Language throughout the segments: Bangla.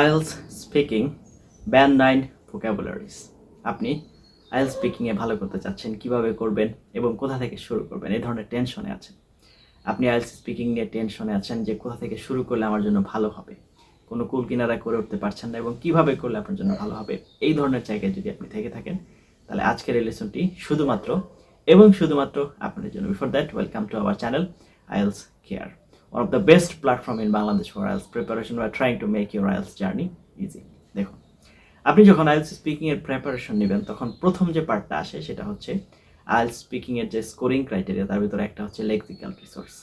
IELTS speaking band nine vocabularies আপনি আইএলস স্পিকিংয়ে ভালো করতে চাচ্ছেন, কীভাবে করবেন এবং কোথা থেকে শুরু করবেন, এই ধরনের টেনশনে আছেন। আপনি আইএলস স্পিকিং নিয়ে টেনশনে আছেন যে কোথা থেকে শুরু করলে আমার জন্য ভালো হবে। কোনো কুল কিনারা করে উঠতে পারছেন না এবং কীভাবে করলে আপনার জন্য ভালো হবে, এই ধরনের জায়গায় যদি আপনি থেকে থাকেন, তাহলে আজকের এই লেসনটি শুধুমাত্র এবং শুধুমাত্র আপনাদের জন্য। Before that welcome to our channel IELTS care one of the best platform in Bangladesh for IELTS preparation. We are trying to make your IELTS journey easy. দেখুন, আপনি যখন আইএলস স্পিকিং এর প্রিপারেশন নেবেন, তখন প্রথম যে পার্টটা আসে সেটা হচ্ছে আইএলস স্পিকিং এর যে স্কোরিং ক্রাইটেরিয়া তার ভিতরে একটা হচ্ছে লেক্সিক্যাল রিসোর্স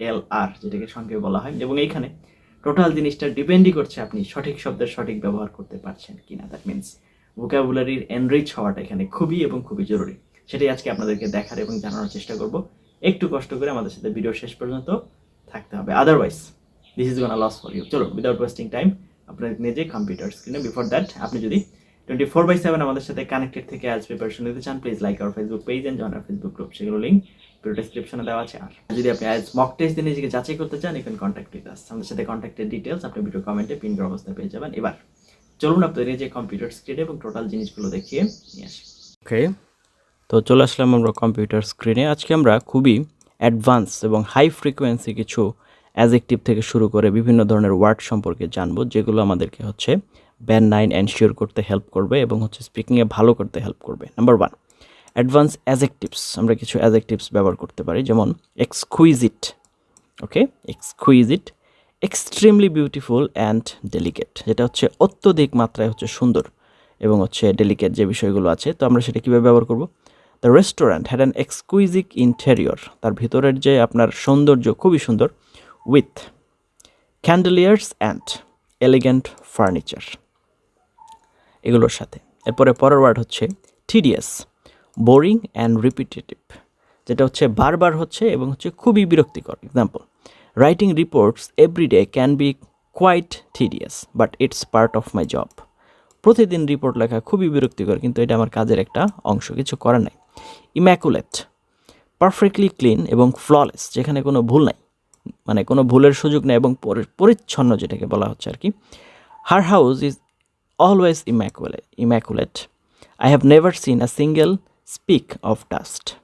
এল আর যেটাকে সংক্ষেপে বলা হয় এবং এইখানে টোটাল জিনিসটা ডিপেন্ডই করছে আপনি সঠিক শব্দের সঠিক ব্যবহার করতে পারছেন কিনা দ্যাট মিনস ভোকাবুলারির এনরিচ হওয়াটা এখানে খুবই এবং খুবই জরুরি সেটাই আজকে আপনাদেরকে দেখার এবং জানানোর চেষ্টা করব একটু কষ্ট করে আমাদের সাথে ভিডিও শেষ পর্যন্ত থাকতে হবে। Otherwise this is gonna loss for you চলো উইদাউট ওয়েস্টিং টাইম আপনার নিজে কম্পিউটার স্ক্রিনে বিফোর দ্যাট আপনি যদি টোয়েন্টি ফোর বাই সেভেন আমাদের সাথে কানেক্টেড থেকে আজ প্রিপারেশন নিতে চান please like our Facebook page and join our Facebook group সেগুলো লিঙ্ক ভিডিও ডিসক্রিপশনে দেওয়া আছে। আর যদি আপনি আজ মক টেস্ট দিয়ে নিজেকে যাচাই করতে চান you can contact with us আমাদের সাথে কন্ট্যাক্টের ডিটেলস আপনি ভিডিও কমেন্টে পিন করা অবস্থায় পেয়ে যাবেন। এবার, চলুন আপনাদের নিজে কম্পিউটার স্ক্রিনে এবং টোটাল জিনিসগুলো দেখিয়ে নিয়ে আসি। ওকে তো চলে আসলাম আমরা কম্পিউটার স্ক্রিনে আজকে আমরা খুবই অ্যাডভান্স এবং হাই ফ্রিকোয়েন্সি কিছু অ্যাজেক্টিভ থেকে শুরু করে বিভিন্ন ধরনের ওয়ার্ড সম্পর্কে জানব, যেগুলো আমাদেরকে হচ্ছে ব্যান নাইন এনশিওর করতে হেল্প করবে এবং হচ্ছে স্পিকিংয়ে ভালো করতে হেল্প করবে। নাম্বার ওয়ান অ্যাডভান্স অ্যাজেক্টিভস আমরা কিছু অ্যাজেক্টিভস ব্যবহার করতে পারি, যেমন exquisite, okay? Exquisite, extremely beautiful and delicate, যেটা হচ্ছে অত্যধিক মাত্রায় হচ্ছে সুন্দর এবং হচ্ছে ডেলিকেট যে বিষয়গুলো আছে। তো আমরা সেটা কীভাবে ব্যবহার করব? The restaurant had an exquisite interior তার ভিতরের যে আপনার সৌন্দর্য খুবই সুন্দর with chandeliers and elegant furniture এগুলোর সাথে। এরপরে পরের ওয়ার্ড হচ্ছে টিডিএস বোরিং অ্যান্ড রিপিটেটিভ যেটা হচ্ছে বারবার হচ্ছে এবং হচ্ছে খুবই বিরক্তিকর। Example writing reports every day can be quite tedious but it's part of my job প্রতিদিন রিপোর্ট লেখা খুবই বিরক্তিকর, কিন্তু এটা আমার কাজের একটা অংশ, কিছু করার নাই। ইম্যাকুলেট, পারফেক্টলি ক্লিন এবং ফ্ললেস, যেখানে কোনো ভুল নাই মানে কোনো ভুলের সুযোগ নেই এবং পরি- পরিচ্ছন্ন যেটাকে বলা হচ্ছে আর কি। Her house is always immaculate immaculate I have never seen a single speck of dust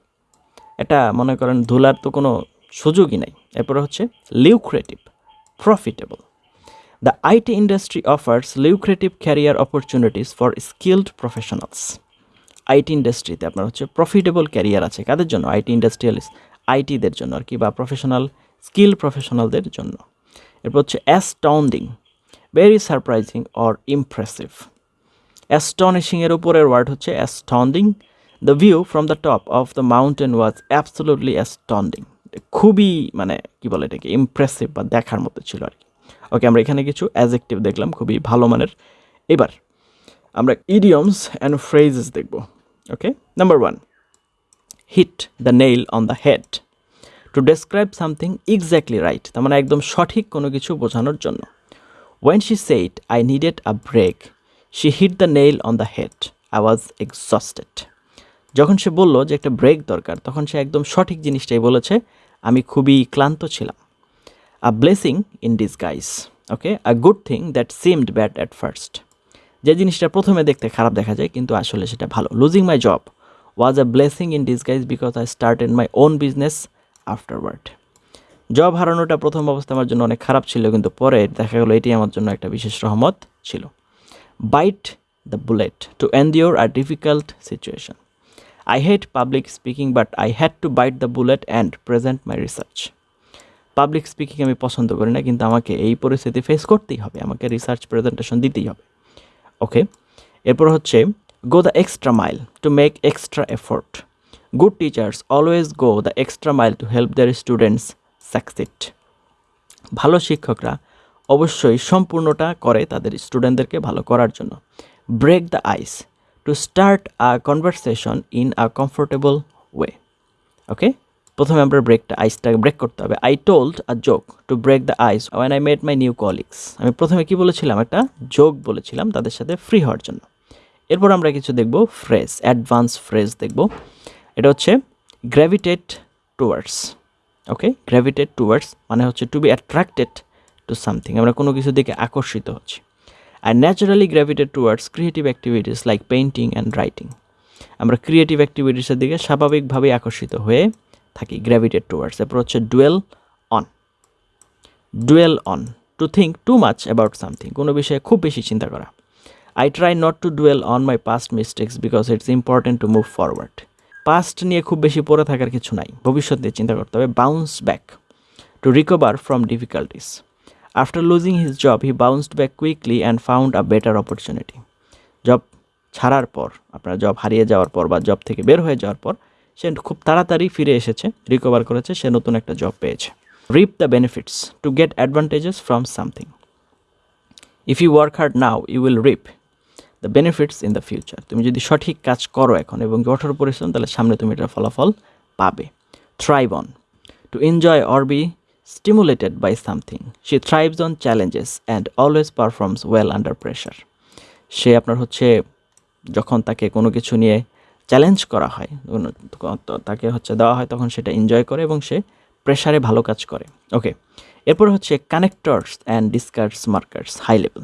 এটা মনে করেন ধুলার তো কোনো সুযোগই নাই। এরপরে হচ্ছে lucrative profitable the IT industry offers lucrative career opportunities for skilled professionals IT ইন্ডাস্ট্রিতে আপনার হচ্ছে প্রফিটেবল ক্যারিয়ার আছে। কাদের জন্য? আইটি ইন্ডাস্ট্রিয়ালিস্ট আইটিদের জন্য আর কি বা প্রফেশনাল স্কিল প্রফেশনালদের জন্য। এরপর হচ্ছে astounding very surprising or impressive astonishing এর উপরের ওয়ার্ড হচ্ছে astounding the view from the top of the mountain was absolutely astounding খুবই মানে কি বলে এটাকে? ইমপ্রেসিভ বা দেখার মতো ছিল আর কি। ওকে আমরা এখানে কিছু অ্যাজেক্টিভ দেখলাম, খুবই ভালো মানের। এবার আমরা ইডিয়মস অ্যান্ড ফ্রেজেস দেখব। Okay number one hit the nail on the head to describe something exactly right তার মানে একদম সঠিক কোনো কিছু বোঝানোর জন্য। When she said I needed a break she hit the nail on the head I was exhausted যখন সে বলল যে একটা ব্রেক দরকার, তখন সে একদম সঠিক জিনিসটাই বলেছে, আমি খুবই ক্লান্ত ছিলাম। A blessing in disguise okay a good thing that seemed bad at first যে জিনিসটা প্রথমে দেখতে খারাপ দেখা যায়, কিন্তু আসলে সেটা ভালো। Losing my job was a blessing in disguise because I started my own business afterward job হারানোটা প্রথম অবস্থা আমার জন্য অনেক খারাপ ছিল, কিন্তু পরে দেখা গেলো এটি আমার জন্য একটা বিশেষ রহমত ছিল। Bite the bullet to endure a difficult situation I hate public speaking but I had to bite the bullet and present my research public speaking আমি পছন্দ করি না, কিন্তু আমাকে এই পরিস্থিতি ফেস করতেই হবে। আমাকে রিসার্চ প্রেজেন্টেশন দিতেই হবে। ওকে এরপর হচ্ছে go the extra mile to make extra effort good teachers always go the extra mile to help their students succeed ভালো শিক্ষকরা অবশ্যই সম্পূর্ণটা করে তাদের স্টুডেন্টদেরকে ভালো করার জন্য। Break the ice to start a conversation in a comfortable way okay প্রথমে আমরা ব্রেকটা আইসটাকে ব্রেক করতে হবে। I told a joke to break the ice when I made my new colleagues আমি প্রথমে কি বলেছিলাম? একটা জোক বলেছিলাম তাদের সাথে ফ্রি হওয়ার জন্য। এরপর আমরা কিছু দেখব ফ্রেজ অ্যাডভান্স ফ্রেজ দেখব। এটা হচ্ছে গ্র্যাভিটেট টুয়ার্ডস ওকে গ্র্যাভিটেট টুয়ার্ডস মানে হচ্ছে to be attracted to something আমরা কোনো কিছু দিকে আকর্ষিত হচ্ছি। আর naturally gravitated towards creative activities like painting and writing আমরা ক্রিয়েটিভ অ্যাক্টিভিটিসের দিকে স্বাভাবিকভাবেই আকর্ষিত হয়ে থাকি গ্র্যাভিটেড টুয়ার্ডস এরপর হচ্ছে dwell on dwell on to think too much about something কোনো বিষয়ে খুব বেশি চিন্তা করা। I try not to dwell on my past mistakes because it's important to move forward past নিয়ে খুব বেশি পড়ে থাকার কিছু নাই, ভবিষ্যৎ নিয়ে চিন্তা করতে হবে bounce back to recover from difficulties after losing his job he bounced back quickly and found a better opportunity job ছাড়ার পর, আপনার জব হারিয়ে যাওয়ার পর বা জব থেকে বের হয়ে যাওয়ার পর সে খুব তাড়াতাড়ি ফিরে এসেছে রিকভার করেছে, সে নতুন একটা জব পেয়েছে। Reap the benefits to get advantages from something if you work hard now you will reap the benefits in the future তুমি যদি সঠিক কাজ করো এখন এবং কঠোর পরিশ্রম, তাহলে সামনে তুমি এটার ফলাফল পাবে। Thrive on to enjoy or be stimulated by something she thrives on challenges and always performs well under pressure সে আপনার হচ্ছে, যখন তাকে কোনো কিছু নিয়ে চ্যালেঞ্জ করা হয়। তাকে হচ্ছে দেওয়া হয়, তখন সেটা এনজয় করে এবং সে প্রেশারে ভালো কাজ করে। ওকে এরপর হচ্ছে connectors and discourse markers high level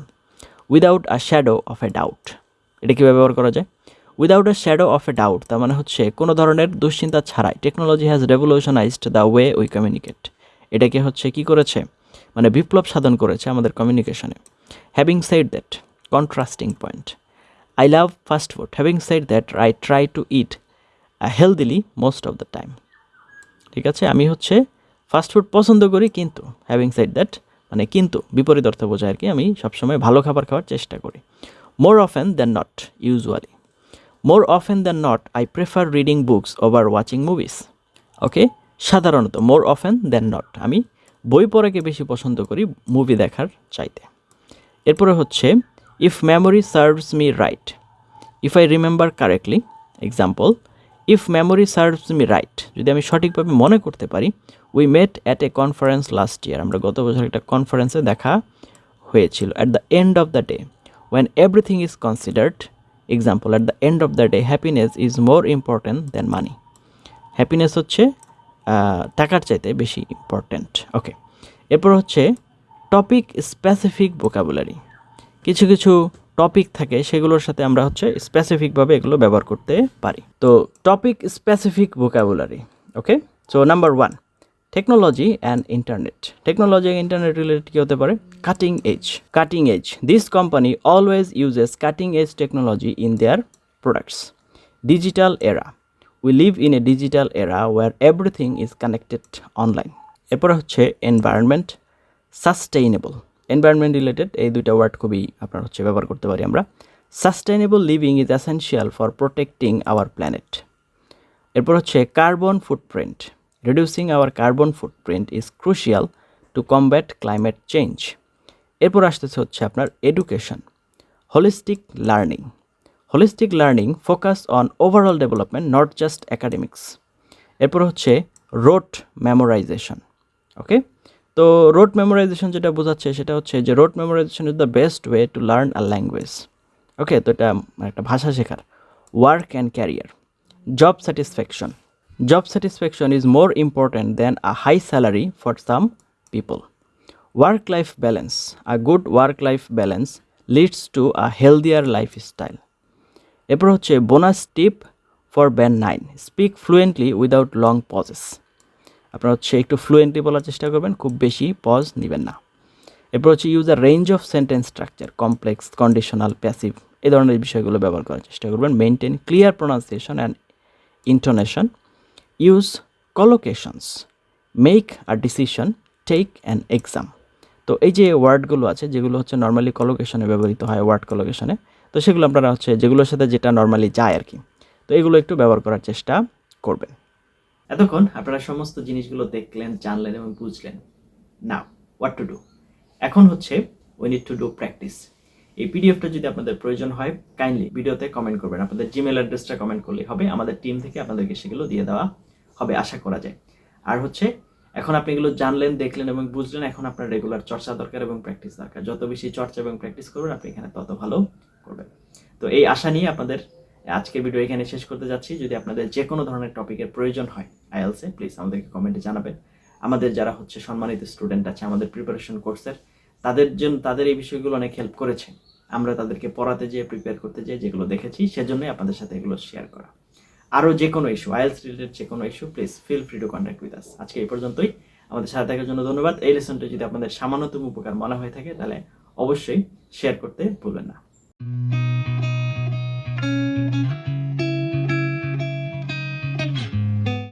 without a shadow of a doubt এটা কীভাবে ব্যবহার করা যায়? Without a shadow of a doubt তার মানে হচ্ছে কোনো ধরনের দুশ্চিন্তা ছাড়াই। Technology has revolutionized the way we communicate এটাকে হচ্ছে কি করেছে? মানে বিপ্লব সাধন করেছে আমাদের কমিউনিকেশনে having said that contrasting point I love fast food having said that I try to eat healthily most of the time ঠিক আছে? আমি হচ্ছে ফাস্ট ফুড পছন্দ করি কিন্তু হ্যাভিং সাইড দ্যাট মানে কিন্তু বিপরীত অর্থ বোঝায় আর কি, আমি সবসময় ভালো খাবার খাওয়ার চেষ্টা করি। More often than not usually more often than not I prefer reading books over watching movies okay সাধারণত মোর অফেন দ্যান নট আমি বই পড়াকে বেশি পছন্দ করি মুভি দেখার চাইতে। এরপরে হচ্ছে if memory serves me right if I remember correctly example if memory serves me right যদি আমি সঠিকভাবে মনে করতে পারি we met at a conference last year আমরা গত বছর একটা কনফারেন্সে দেখা হয়েছিল। At the end of the day when everything is considered example at the end of the day happiness is more important than money happiness হচ্ছে টাকার চাইতে বেশি ইম্পর্ট্যান্ট ওকে এরপর হচ্ছে টপিক স্পেসিফিক ভোকাবুলারি কিছু কিছু টপিক থাকে, সেগুলোর সাথে আমরা হচ্ছে স্পেসিফিকভাবে এগুলো ব্যবহার করতে পারি। তো topic specific vocabulary okay so number one technology and internet technology and internet related কী হতে পারে? Cutting edge cutting edge this company always uses cutting edge technology in their products digital era we live in a digital era where everything is connected online এরপরে হচ্ছে এনভায়রনমেন্ট সাস্টেইনেবল এনভায়রনমেন্ট রিলেটেড এই দুইটা ওয়ার্ড খুবই আপনার হচ্ছে ব্যবহার করতে পারি আমরা। Sustainable living is essential for protecting our planet এরপর হচ্ছে carbon footprint reducing our carbon footprint is crucial to combat climate change এরপর আসতেছে হচ্ছে আপনার education holistic learning holistic learning focus on overall development not just academics এরপর হচ্ছে রোট মেমোরাইজেশন ওকে তো রোট মেমোরাইজেশন যেটা বোঝাচ্ছে সেটা হচ্ছে যে rote memorization is the best way to learn a language okay তো এটা একটা ভাষা শেখার। Work and career job satisfaction job satisfaction is more important than a high salary for some people work life balance a good work life balance leads to a healthier life style এরপর হচ্ছে bonus tip for band nine speak fluently without long pauses আপনারা হচ্ছে একটু ফ্লুয়েন্টলি বলার চেষ্টা করবেন, খুব বেশি পজ নেবেন না। এরপর হচ্ছে use a range of sentence structure complex conditional passive এই ধরনের বিষয়গুলো ব্যবহার করার চেষ্টা করবেন। Maintain clear pronunciation and intonation use collocations make a decision take an exam তো এই যে ওয়ার্ডগুলো আছে, যেগুলো হচ্ছে নর্মালি কলোকেশনে ব্যবহৃত হয় ওয়ার্ড কলোকেশনে তো সেগুলো আপনারা হচ্ছে যেগুলোর সাথে যেটা নর্মালি যায় আর কি তো এগুলো একটু ব্যবহার করার চেষ্টা করবেন। এতক্ষণ আপনারা সমস্ত জিনিসগুলো দেখলেন, জানলেন এবং বুঝলেন। নাও হোয়াট টু ডু এখন হচ্ছে we need to do practice এই পিডিএফটা যদি আপনাদের প্রয়োজন হয় কাইন্ডলি ভিডিওতে কমেন্ট করবেন। আপনাদের জিমেল অ্যাড্রেসটা কমেন্ট করলেই হবে। আমাদের টিম থেকে আপনাদেরকে সেগুলো দিয়ে দেওয়া হবে, আশা করা যায়। আর হচ্ছে, এখন আপনি এগুলো জানলেন, দেখলেন এবং বুঝলেন, এখন আপনার রেগুলার চর্চা দরকার এবং প্র্যাকটিস দরকার। যত বেশি চর্চা এবং প্র্যাকটিস করবেন, আপনি এখানে তত ভালো করবেন। তো এই আশা নিয়ে আপনাদের আজকের ভিডিও এখানে শেষ করতে যাচ্ছি। যদি আপনাদের যে কোনো ধরনের টপিকের প্রয়োজন হয় আইএলসে প্লিজ আমাদেরকে কমেন্টে জানাবেন। আমাদের যারা হচ্ছে সম্মানিত স্টুডেন্ট আছে, আমাদের প্রিপারেশন কোর্সের তাদের জন্য তাদের এই বিষয়গুলো অনেক হেল্প করেছে। আমরা তাদেরকে পড়াতে যেয়ে প্রিপেয়ার করতে যেয়ে যেগুলো দেখেছি, সেজন্যই আপনাদের সাথে এগুলো শেয়ার করা। আরও যে কোনো ইস্যু আইএলস রিলেটেড যে কোনো issue please feel free to contact with us আজকে এই পর্যন্তই। আমাদের সাথে থাকার জন্য ধন্যবাদ। এই লেসনটা যদি আপনাদের সামান্যতম উপকার মনে হয়ে থাকে, তাহলে অবশ্যই শেয়ার করতে ভুলবেন না।